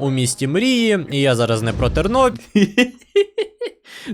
у місті мрії, і я зараз не про Тернопіль.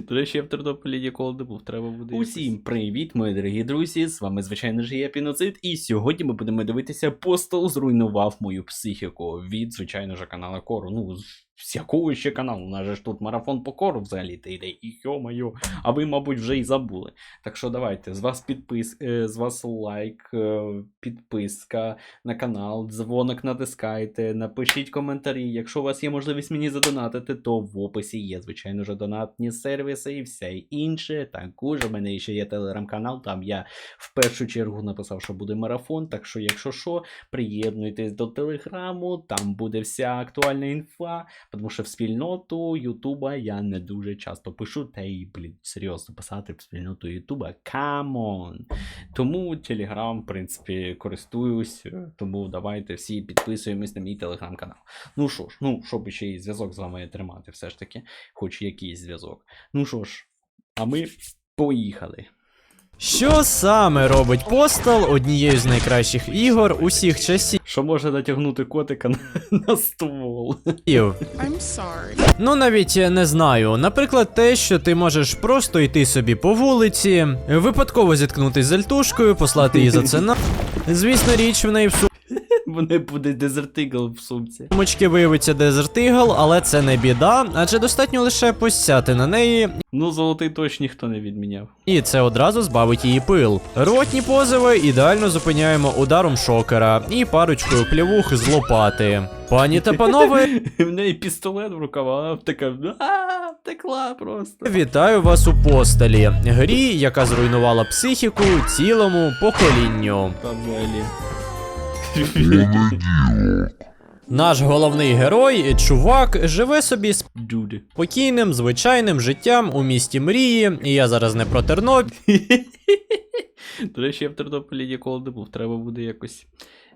До речі, я в Тернополі ніколи не був, треба буде. Усім привіт, мої дорогі друзі! З вами, звичайно ж, я Піноцид, і сьогодні ми будемо дивитися Постол зруйнував мою психіку від, звичайно ж, канала Кору. Ну, з з якого ще каналу? У нас же ж тут марафон по кору взагалі та йде, і йо-моє, а ви, мабуть, вже й забули. Так що давайте, з вас підпис, е, з вас лайк, е, підписка на канал, дзвоник натискайте, напишіть коментарі. Якщо у вас є можливість мені задонатити, то в описі є, звичайно ж, донатні сервіси і все інше. Також у мене ще є телеграм-канал, там я в першу чергу написав, що буде марафон. Так що, якщо що, приєднуйтесь до телеграму, там буде вся актуальна інфа, тому що в спільноту Ютуба я не дуже часто пишу, та й, блін, серйозно писати в спільноту Ютуба. Камон! Тому Телеграм, в принципі, користуюсь, тому давайте всі підписуємось на мій телеграм-канал. Ну що ж, ну, щоб ще й зв'язок з вами тримати, все ж таки, хоч якийсь зв'язок. Ну що ж, а ми поїхали. Що саме робить Постал однією з найкращих ігор усіх часів? Що може натягнути котика на, на ствол? I'm sorry. Ну навіть не знаю. Наприклад, те, що ти можеш просто йти собі по вулиці, випадково зіткнутись з альтушкою, послати її за це на. Звісно, річ в неї в Мене буде дезертигл в сумці. сумочці виявиться Desert Eagle, але це не біда, адже достатньо лише посяти на неї, Ну, золотий точ ніхто не відміняв. і це одразу збавить її пил. Ротні позови ідеально зупиняємо ударом шокера і парочкою плівух з лопати. Пані та панове, В неї пістолет в рукавах, а така а, втекла просто. Вітаю вас у посталі, грі, яка зруйнувала психіку цілому поколінню. Взагалі. Наш головний герой, чувак, живе собі Джуди. спокійним, звичайним життям у місті мрії, і я зараз не про Тернопіль. До речі, я в Тернополі ніколи не був, треба буде якось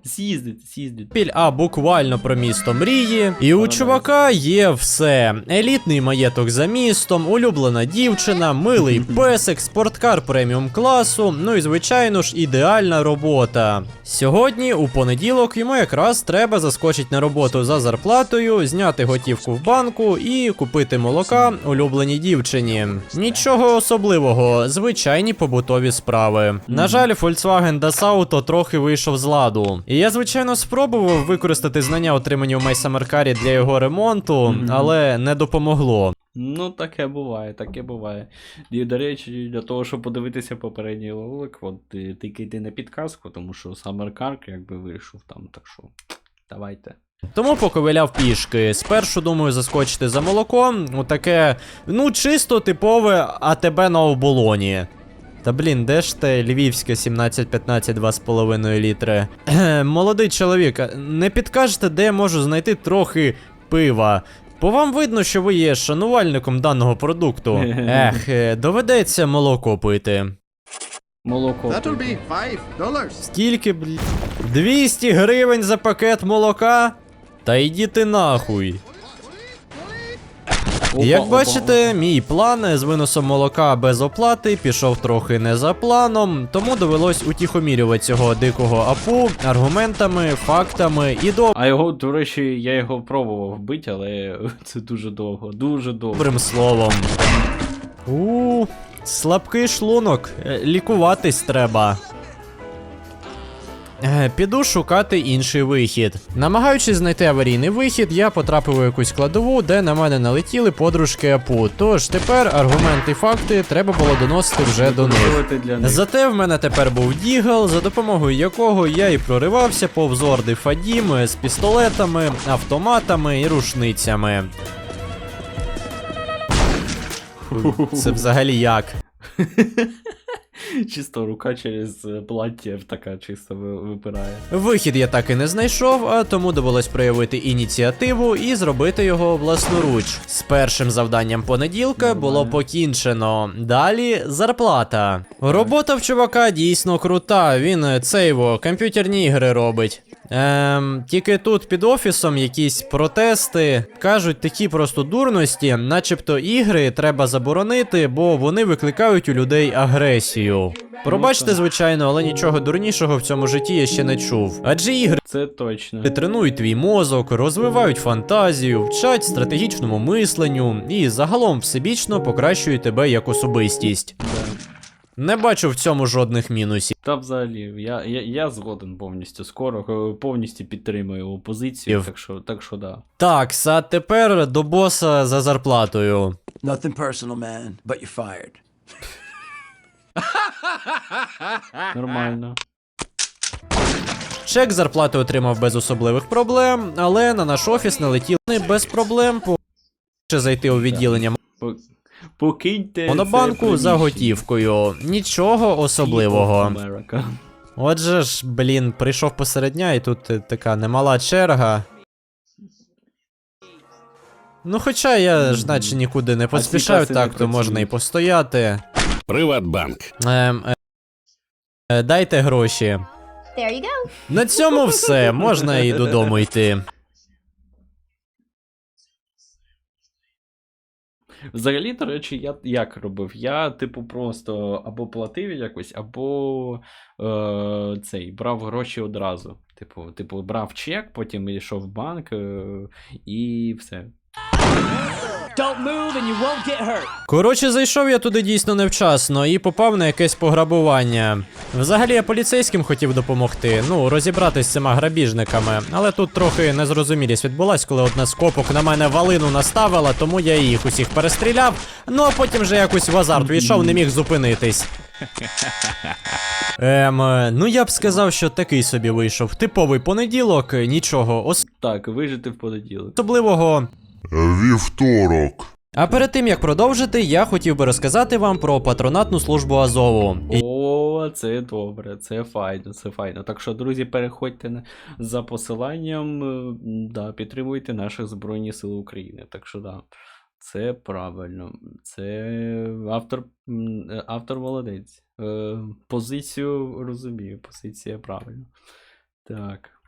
з'їздити, з'їздити. А буквально про місто мрії. І у чувака є все: елітний маєток за містом, улюблена дівчина, милий песик, спорткар преміум класу. Ну і звичайно ж, ідеальна робота. Сьогодні, у понеділок, йому якраз треба заскочити на роботу за зарплатою, зняти готівку в банку і купити молока улюбленій дівчині. Нічого особливого, звичайні побутові справи. На жаль, Volkswagen Das трохи вийшов з ладу. І я, звичайно, спробував використати знання, отримані у Майсамеркарі для його ремонту, Мгм. але не допомогло. Ну, таке буває, таке буває. І, до речі, для того, щоб подивитися попередній ролик, от е, йди на підказку, тому що Summer якби вийшов там, так що давайте. Тому поковиляв пішки. Спершу думаю заскочити за молоком. У таке, ну, чисто типове АТБ на оболоні. Та блін, де ж те львівське 17-15 2,5 літри? Молодий чоловік, не підкажете, де я можу знайти трохи пива? По вам видно, що ви є шанувальником даного продукту. Ех, е, доведеться молоко пити. Молоко. That'll be five dollars. Скільки, блін? 200 гривень за пакет молока? Та йди ти нахуй. Опа, Як опа, бачите, мій план з виносом молока без оплати пішов трохи не за планом, тому довелось утіхомірювати цього дикого апу аргументами, фактами і А його, до речі, я його пробував вбити, але це дуже довго, дуже довго. добрим словом. У, слабкий шлунок, е, лікуватись треба. Е, Піду шукати інший вихід. Намагаючись знайти аварійний вихід, я потрапив у якусь кладову, де на мене налетіли подружки Апу. Тож тепер аргументи і факти треба було доносити вже до них. Зате в мене тепер був дігл, за допомогою якого я і проривався повз орди Фадім з пістолетами, автоматами і рушницями. Це взагалі як? Чисто рука через е, плаття така чисто випирає. Вихід я так і не знайшов, а тому довелось проявити ініціативу і зробити його власноруч. З першим завданням понеділка було покінчено. Далі зарплата. Робота в чувака дійсно крута. Він е, цейво, комп'ютерні ігри робить. Ем, тільки тут під офісом якісь протести кажуть такі просто дурності, начебто ігри треба заборонити, бо вони викликають у людей агресію. Пробачте, звичайно, але нічого дурнішого в цьому житті я ще не чув. Адже ігри Це точно. тренують твій мозок, розвивають фантазію, вчать стратегічному мисленню і загалом всебічно покращують тебе як особистість. Не бачу в цьому жодних мінусів. Та взагалі, я, я, я згоден повністю скоро, е, повністю підтримую опозицію, так що, так що да. Так, а тепер до боса за зарплатою. Nothing personal, man, but you're fired. Нормально. Чек зарплати отримав без особливих проблем, але на наш офіс налетіли без проблем по ще зайти у відділення Покиньте. монобанку за готівкою. Нічого особливого. Отже ж, блін, прийшов посеред дня, і тут е, така немала черга. Ну, хоча я ж наче нікуди не поспішаю, так то можна і постояти. Приватбанк. Ем, е, е, дайте гроші. There you go. На цьому все, можна і додому йти. Взагалі, до речі, я як робив? Я, типу, просто або платив якось, або е, цей брав гроші одразу. Типу, типу, брав чек, потім йшов в банк е, і все. Don't move and you won't get hurt. Коротше, зайшов я туди дійсно невчасно і попав на якесь пограбування. Взагалі я поліцейським хотів допомогти, ну, розібратись з цими грабіжниками, але тут трохи незрозумілість відбулась, коли одна з копок на мене валину наставила, тому я їх усіх перестріляв, ну а потім вже якось в азарт війшов, не міг зупинитись. Ем, ну я б сказав, що такий собі вийшов. Типовий понеділок, нічого Так, вижити в понеділок. особливого. Вівторок. А перед тим як продовжити, я хотів би розказати вам про патронатну службу Азову. О, це добре, це файно, це файно. Так що, друзі, переходьте на, за посиланням, е, да, підтримуйте наших Збройні Сили України. Так що да, це правильно. Це автор, е, автор молодець. Е, позицію розумію, позиція правильна. Так.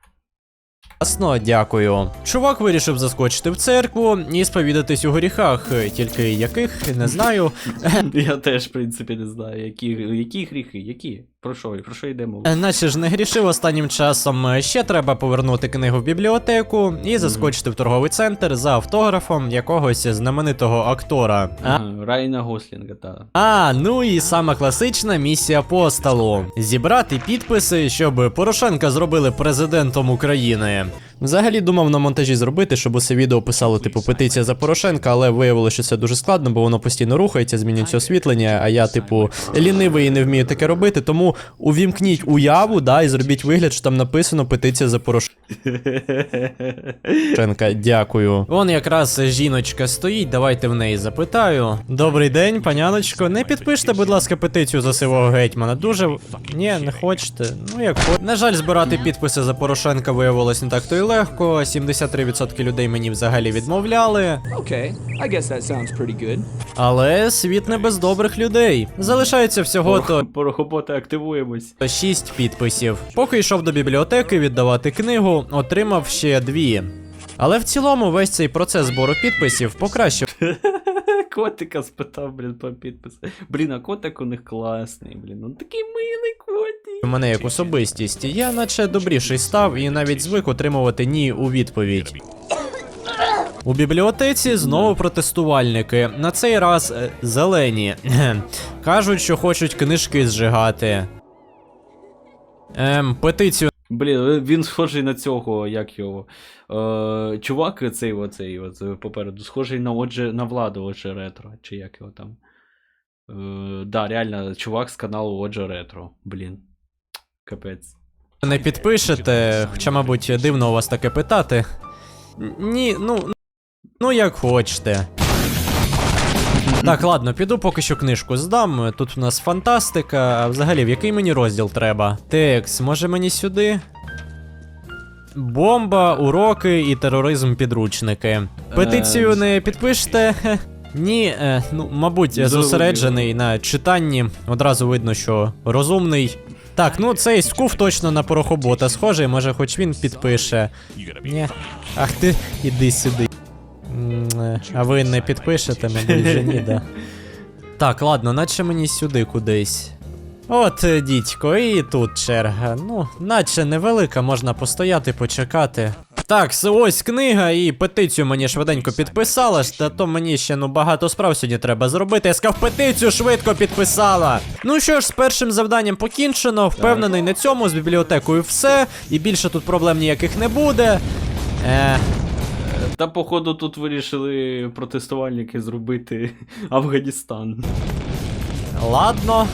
Ясно, дякую. Чувак вирішив заскочити в церкву і сповідатись у гріхах, тільки яких не знаю. Я теж, в принципі, не знаю, які, які гріхи, які? Про що, про що йдемо? Наче ж не грішив останнім часом. Ще треба повернути книгу в бібліотеку і заскочити в торговий центр за автографом якогось знаменитого актора. А, Райна Гослінга, так. а ну і сама класична місія апостолу зібрати підписи, щоб Порошенка зробили президентом України. Взагалі думав на монтажі зробити, щоб усе відео писало типу петиція за Порошенка, але виявилося, що це дуже складно, бо воно постійно рухається, змінюється освітлення. А я, типу, лінивий і не вмію таке робити. Тому увімкніть уяву, да, і зробіть вигляд, що там написано петиція за Порошенка. Дякую. Вон якраз жіночка стоїть, давайте в неї запитаю. Добрий день, паняночко. Не підпиште, будь ласка, петицію за сивого гетьмана. Дуже. Ні, не хочете. Ну як. На жаль, збирати підписи за Порошенка виявилось не так то й легко. 73% людей мені взагалі відмовляли. Okay, I guess that sounds pretty good. Але світ не без добрих людей. Залишається всього то. Порохоботи активуємось. 6 підписів. Поки йшов до бібліотеки віддавати книгу, отримав ще дві. Але в цілому весь цей процес збору підписів покращив Котика спитав, блін, по підпису. Блін, а котик у них класний, блін. Ну такий милий котик. мене як особистість. Я наче добріший став і навіть звик отримувати ні у відповідь. У бібліотеці знову протестувальники. На цей раз е, зелені. Кажуть, що хочуть книжки зжигати. Ем, петицію Блін, він схожий на цього, як його. Е, чувак, цей оцей от, попереду, схожий на отже, на владу отже ретро, чи як його там. Е, да, реально, чувак з каналу Отже Ретро. Блін. Капець. не підпишете, хоча, мабуть, дивно у вас таке питати. Ні, ну. Ну, як хочете. Так, ладно, піду поки що книжку здам. Тут у нас фантастика. А взагалі, в який мені розділ треба? Текс, може мені сюди? Бомба, уроки і тероризм підручники. Петицію Е, не підпишете? Ні, е, ну, мабуть, я зосереджений на читанні. Одразу видно, що розумний. Так, ну цей скуф точно на порохобота схожий, може хоч він підпише. Ні. Ах ти, іди сюди. А ви не підпишете, мабуть, вже ні, да. Так, ладно, наче мені сюди кудись. От, е, дідько, і тут черга. Ну, наче невелика, можна постояти, почекати. Так, ось книга, і петицію мені швиденько підписала, та то мені ще ну багато справ сьогодні треба зробити. Я сказав, петицію швидко підписала. Ну що ж, з першим завданням покінчено. Впевнений на цьому, з бібліотекою все, і більше тут проблем ніяких не буде. Е, Та походу тут вирішили протестувальники зробити Афганістан. Ладно.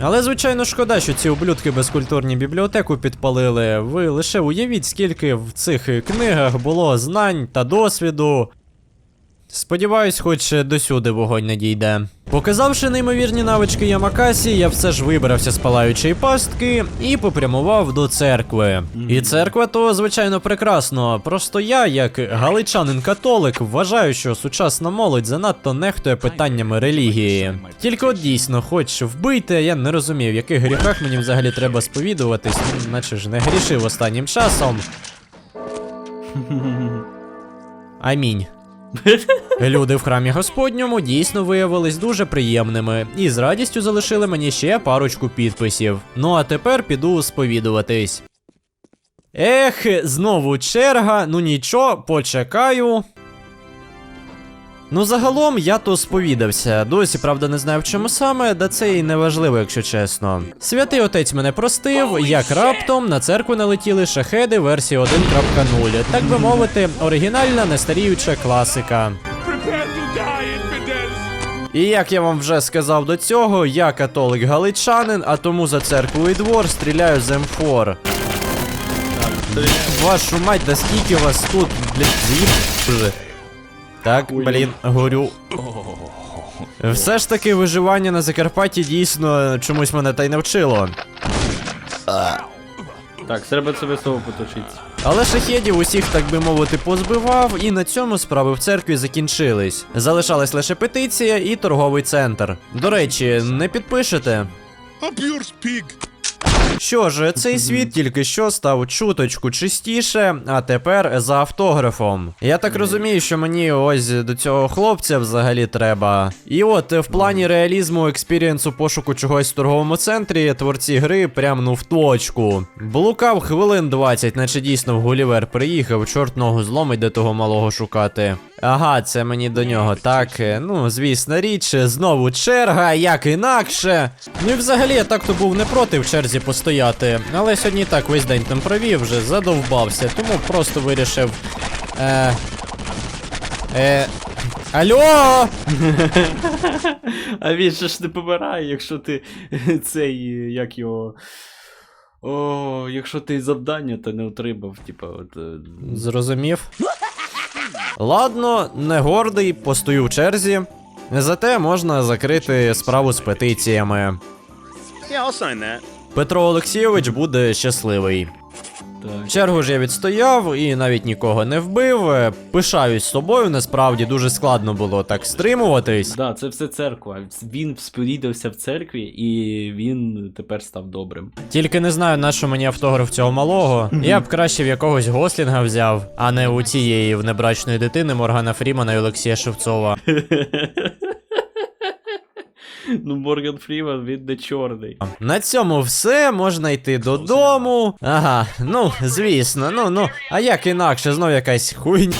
Але, звичайно, шкода, що ці ублюдки безкультурні бібліотеку підпалили. Ви лише уявіть, скільки в цих книгах було знань та досвіду. Сподіваюсь, хоч досюди вогонь не дійде. Показавши неймовірні навички Ямакасі, я все ж вибрався з палаючої пастки і попрямував до церкви. І церква то, звичайно, прекрасно. Просто я, як галичанин-католик, вважаю, що сучасна молодь занадто нехтує питаннями релігії. Тільки от дійсно, хоч вбийте, я не розумів, в яких гріхах мені взагалі треба сповідуватись, наче ж не грішив останнім часом. Амінь. Люди в храмі Господньому дійсно виявились дуже приємними і з радістю залишили мені ще парочку підписів. Ну а тепер піду сповідуватись. Ех, знову черга, ну нічого, почекаю. Ну, загалом я то сповідався. Досі, правда, не знаю в чому саме, да це і не важливо, якщо чесно. Святий отець мене простив, як раптом на церкву налетіли шахеди версії 1.0. Так би мовити, оригінальна нестаріюча класика. І як я вам вже сказав до цього, я католик галичанин, а тому за церкву і двор стріляю з М4. Вашу мать, да скільки вас тут, блядь, з'їб. Так, блін, горю. Все ж таки виживання на Закарпатті дійсно чомусь мене та й навчило. Так, треба це весело поточити. Але шахедів усіх, так би мовити, позбивав, і на цьому справи в церкві закінчились. Залишалась лише петиція і торговий центр. До речі, не підпишете? Up yours, pig! Що ж, цей світ тільки що став чуточку чистіше, а тепер за автографом. Я так розумію, що мені ось до цього хлопця взагалі треба. І от в плані реалізму експірієнсу пошуку чогось в торговому центрі творці гри прям ну в точку. Блукав хвилин 20, наче дійсно в Гулівер приїхав, чорт ногу зломить де того малого шукати. Ага, це мені до нього, так. е, Ну, звісна річ, знову черга, як інакше. Ну і взагалі я так то був не проти в черзі постояти, але сьогодні так весь день там провів, вже задовбався, тому просто вирішив. Е. Е. Алло! А він же ж не помирає, якщо ти цей, як його. О, якщо ти завдання то не отримав, типа, от. е, Зрозумів. Ладно, не гордий, постою в черзі. Зате можна закрити справу з петиціями. Yeah. Петро Олексійович буде щасливий. Так. Чергу ж я відстояв і навіть нікого не вбив. Е, Пишаюсь собою, насправді дуже складно було так стримуватись. Да, це все церква. Він сповідався в церкві, і він тепер став добрим. Тільки не знаю, на що мені автограф цього малого. Я б краще в якогось гослінга взяв, а не у цієї внебрачної дитини Моргана Фрімана і Олексія Шевцова. Ну, Морган Фріман, він не чорний. На цьому все, можна йти додому. Ага, ну, звісно, ну ну. А як інакше, знов якась хуйня.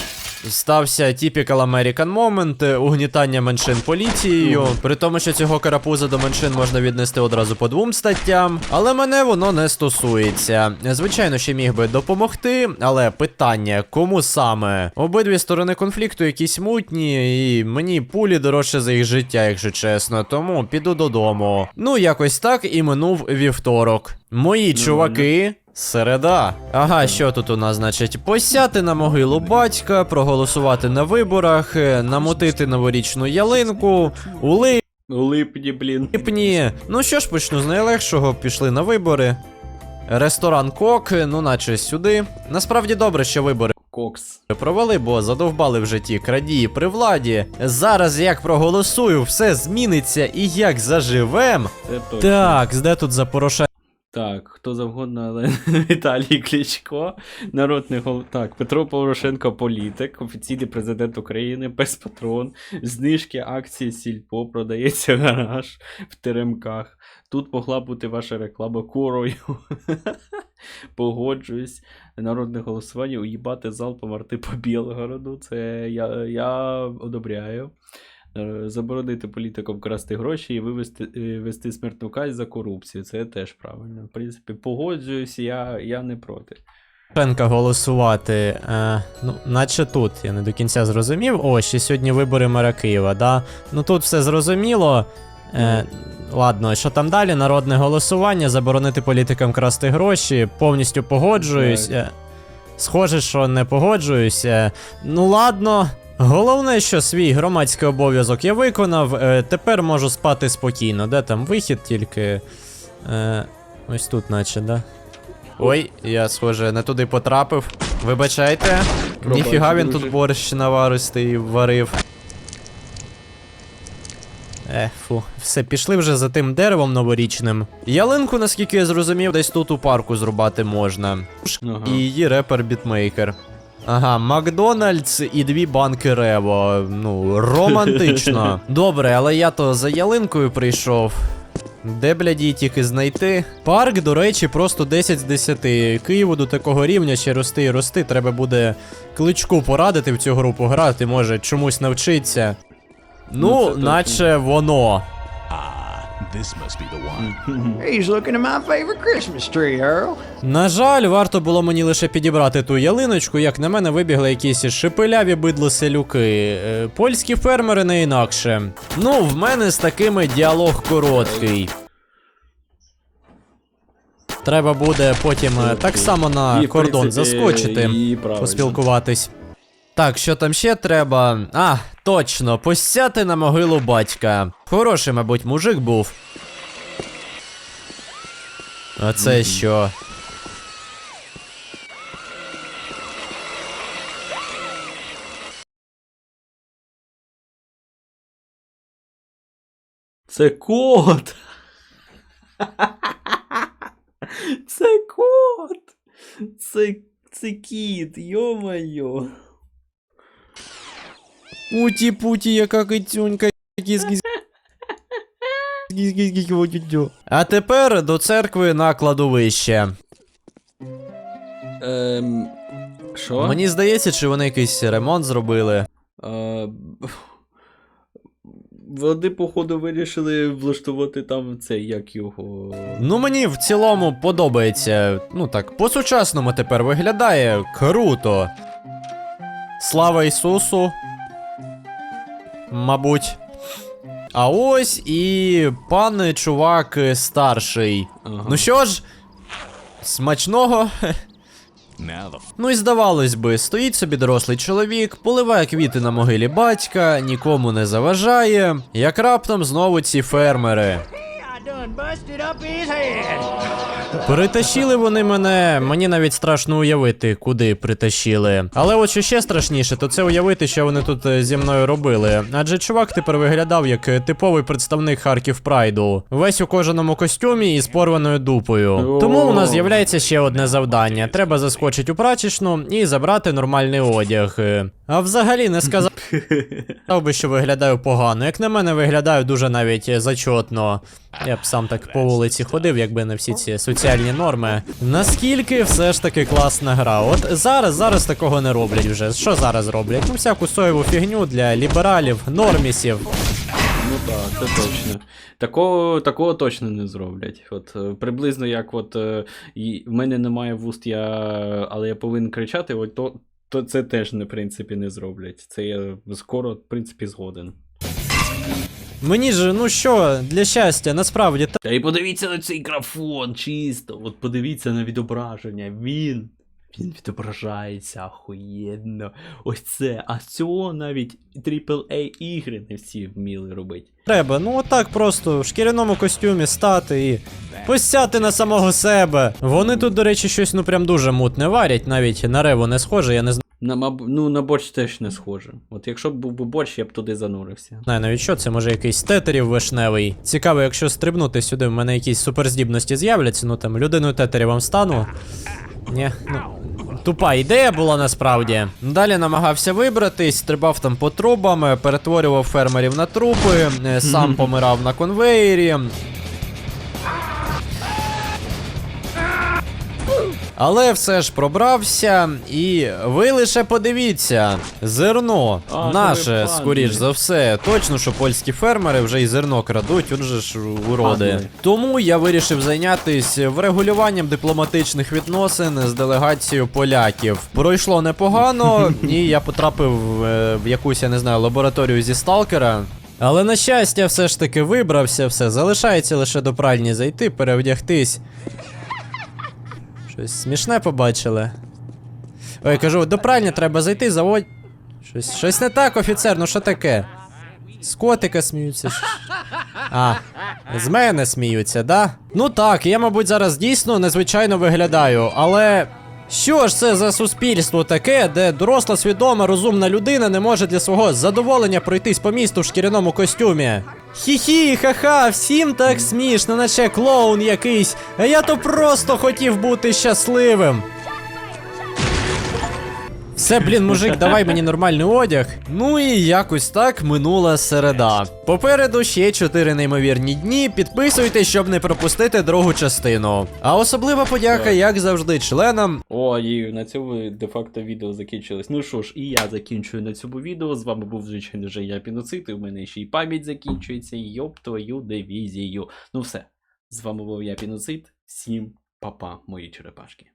Стався typical American moment, е, угнітання меншин поліцією. При тому, що цього карапуза до меншин можна віднести одразу по двом статтям. Але мене воно не стосується. Звичайно, ще міг би допомогти, але питання, кому саме? Обидві сторони конфлікту якісь мутні, і мені пулі дорожче за їх життя, якщо чесно. Тому піду додому. Ну, якось так і минув вівторок. Мої чуваки. Середа. Ага, що тут у нас, значить? Посяти на могилу батька, проголосувати на виборах, е, намотити новорічну ялинку, у У липні, блін. липні. Ну що ж, почну з найлегшого, пішли на вибори. Ресторан Кок, ну наче сюди. Насправді добре, що вибори Кокс. Провали, бо задовбали в житті крадії при владі. Зараз як проголосую, все зміниться і як заживем. Це точно. Так, де тут за Порошенка? Так, хто завгодно, але Віталій Кличко, народний гол. Так, Петро Порошенко політик, офіційний президент України, без патрон, знижки акції Сільпо, продається гараж в теремках. Тут могла бути ваша реклама курою. Погоджуюсь. Народне голосування уїбати залпом арти по Білгороду. Це я, я одобряю. Е, Заборонити політикам красти гроші і вивести е, вести смертну казнь за корупцію. Це теж правильно. В принципі, погоджуюсь, я, я не проти. Порошенка голосувати. Е, ну, наче тут, я не до кінця зрозумів. О, ще сьогодні вибори мера Києва, да? Ну тут все зрозуміло. Е, ладно, що там далі? Народне голосування, заборонити політикам красти гроші, повністю погоджуюсь. Е, схоже, що не погоджуюсь. Е, ну ладно. Головне, що свій громадський обов'язок я виконав. Е, тепер можу спати спокійно. Де там вихід тільки. Е, ось тут, наче, да? Ой, я, схоже, не туди потрапив. Вибачайте. Пробач, Ніфіга він тут борщ наваристий варив. Е, фу, все, пішли вже за тим деревом новорічним. Ялинку, наскільки я зрозумів, десь тут у парку зрубати можна. Ага. І її репер бітмейкер. Ага, Макдональдс і дві банки Рево. Ну, романтично. Добре, але я то за ялинкою прийшов. Де, блядь, її тільки знайти? Парк, до речі, просто 10 з 10. Києву до такого рівня ще рости і рости. Треба буде кличку порадити в цю групу грати, може чомусь навчиться. Ну, Ну, це точно. наче воно. He's looking at my favorite Christmas tree, Earl. На жаль, варто було мені лише підібрати ту ялиночку, як на мене вибігли якісь шипиляві бидлоселюки. Е, Польські фермери не інакше. Ну, в мене з такими діалог короткий. Треба буде потім е, так само на кордон заскочити, поспілкуватись. Так, що там ще треба? А, точно, посяти на могилу батька. Хороший, мабуть, мужик був. А це що? Це кот! Це кот! Це, це кіт, йо-моє. Уті-путі, яка кицюнька. А тепер до церкви на кладовище. Ем. Що? Мені здається, чи вони якийсь ремонт зробили. Е, Вони, походу, вирішили влаштувати там цей, як його. Ну мені в цілому подобається. Ну так, по-сучасному тепер виглядає круто. Слава Ісусу. Мабуть. А ось і пан чувак е, старший. Ага. Ну що ж, смачного. Ну і здавалось би, стоїть собі дорослий чоловік, поливає квіти на могилі батька, нікому не заважає, як раптом знову ці фермери. Притащили вони мене, мені навіть страшно уявити, куди притащили. Але от що ще страшніше, то це уявити, що вони тут е, зі мною робили. Адже чувак тепер виглядав як е, типовий представник Харків Прайду. Весь у кожаному костюмі і з порваною дупою. Тому у нас з'являється ще одне завдання: треба заскочити у прачечну і забрати нормальний одяг. А взагалі не сказав. Сказав би, що виглядаю погано. Як на мене, виглядаю дуже навіть е, зачотно. Я б сам так по вулиці ходив, якби не всі ці соціальні норми. Наскільки все ж таки класна гра. От зараз, зараз такого не роблять вже. Що зараз роблять? Ну, всяку соєву фігню для лібералів, нормісів. Ну так, це точно. Такого, такого точно не зроблять. От е, приблизно як от е, в мене немає вуст, я, але я повинен кричати, от то, то це теж в принципі, не зроблять. Це я скоро, в принципі, згоден. Мені ж, ну що, для щастя, насправді та- Та й подивіться на цей графон, чисто. От подивіться на відображення. Він. Він відображається охуєнно. Ось це. А цього навіть AAA ігри не всі вміли робити. треба. Ну отак просто в шкіряному костюмі стати і посяти на самого себе. Вони тут, до речі, щось ну прям дуже мутне варять, навіть на реву не схоже, я не знаю. На, маб... ну, на борщ теж не схоже. От якщо б був би борщ, я б туди занурився. знаю навіть що, це може якийсь тетерів вишневий. Цікаво, якщо стрибнути сюди, в мене якісь суперздібності з'являться, ну там людиною тетерівом стану. Ні, ну. Тупа ідея була насправді. Далі намагався вибратись, стрибав там по трубам, перетворював фермерів на трупи, е, сам помирав на конвеєрі. Але все ж пробрався, і ви лише подивіться, зерно А, наше, скоріш за все. Точно, що польські фермери вже і зерно крадуть, он же ж уроди. Падли. Тому я вирішив зайнятися врегулюванням дипломатичних відносин з делегацією поляків. Пройшло непогано, і я потрапив е, в якусь, я не знаю, лабораторію зі сталкера. Але на щастя, все ж таки вибрався, все. Залишається лише до пральні зайти, перевдягтись. Щось смішне побачили. Ой, кажу, до пральні треба зайти, заводь. Щось, щось не так, офіцер, ну що таке? З котика сміються. А, з мене сміються, да? Ну так, я, мабуть, зараз дійсно незвичайно виглядаю, але. Що ж це за суспільство таке, де доросла, свідома, розумна людина не може для свого задоволення пройтись по місту в шкіряному костюмі? Хі-хі, ха-ха, всім так смішно, наче клоун якийсь, а я то просто хотів бути щасливим. Все, блін, мужик, давай мені нормальний одяг. Ну і якось так минула середа. Попереду ще чотири неймовірні дні. Підписуйтесь, щоб не пропустити другу частину. А особлива подяка, як завжди, членам. О, і на цьому де-факто відео закінчилось. Ну що ж, і я закінчую на цьому відео. З вами був, звичайно же, я Піноцит, і в мене ще й пам'ять закінчується. Йоп твою дивізію. Ну все. З вами був я Піноцит. Всім па-па, мої черепашки.